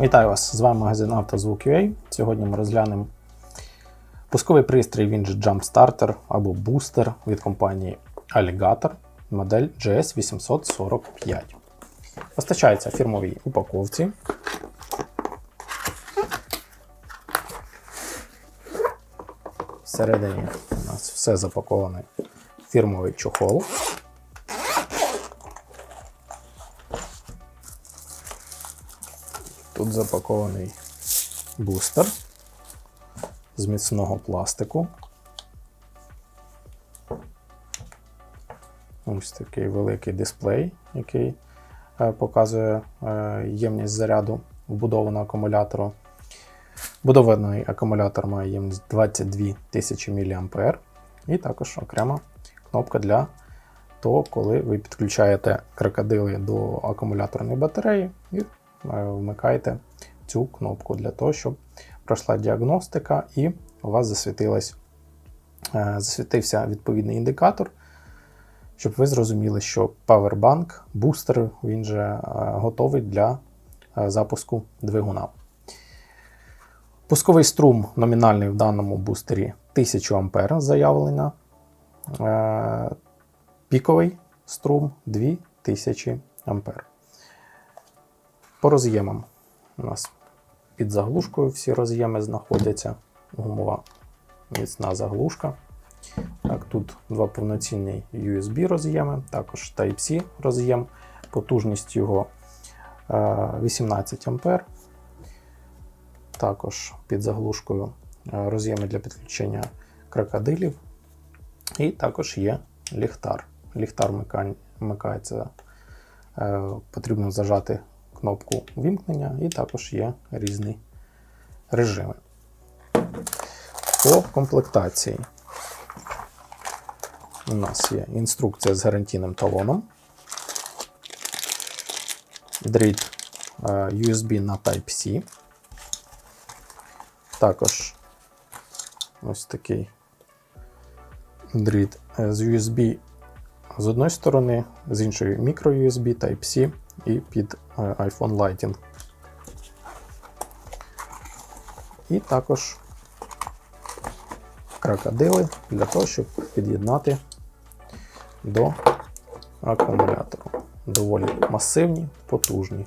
Вітаю вас! З вами магазин «Автозвук.UA». Сьогодні ми розглянемо пусковий пристрій, він Jump Starter або бустер від компанії Alligator, модель GS845. Постачається в фірмовій упаковці. Всередині у нас все запаковане в фірмовий чохол. Тут запакований бустер з міцного пластику. Ось такий великий дисплей, який е, показує е, ємність заряду вбудованого акумулятору. Будований акумулятор має ємність 22 тисячі мА. І також окрема кнопка для того, коли ви підключаєте крокодили до акумуляторної батареї і е, вмикаєте цю кнопку для того, щоб пройшла діагностика і у вас засвітилась, е, засвітився відповідний індикатор, щоб ви зрозуміли, що Powerbank, бустер, він же е, готовий для запуску двигуна. Пусковий струм номінальний в даному бустері 1000 А заявлена. Е, Піковий струм 2000 А. По роз'ємам у нас під заглушкою всі роз'єми знаходяться. Гумова міцна заглушка. Так, Тут два повноцінні USB роз'єми, також Type-C роз'єм, потужність його е, 18 А. Також під заглушкою е, роз'єми для підключення крокодилів. І також є ліхтар. Ліхтар вмикається, е, потрібно зажати кнопку вімкнення, і також є різні режими. По комплектації у нас є інструкція з гарантійним талоном, дріт е, USB на Type-C. Також ось такий дріт е, з USB з одної сторони, з іншої micro-USB, Type-C і під е, iPhone Lighting. І також крокодили для того, щоб під'єднати до акумулятору. Доволі масивні, потужні.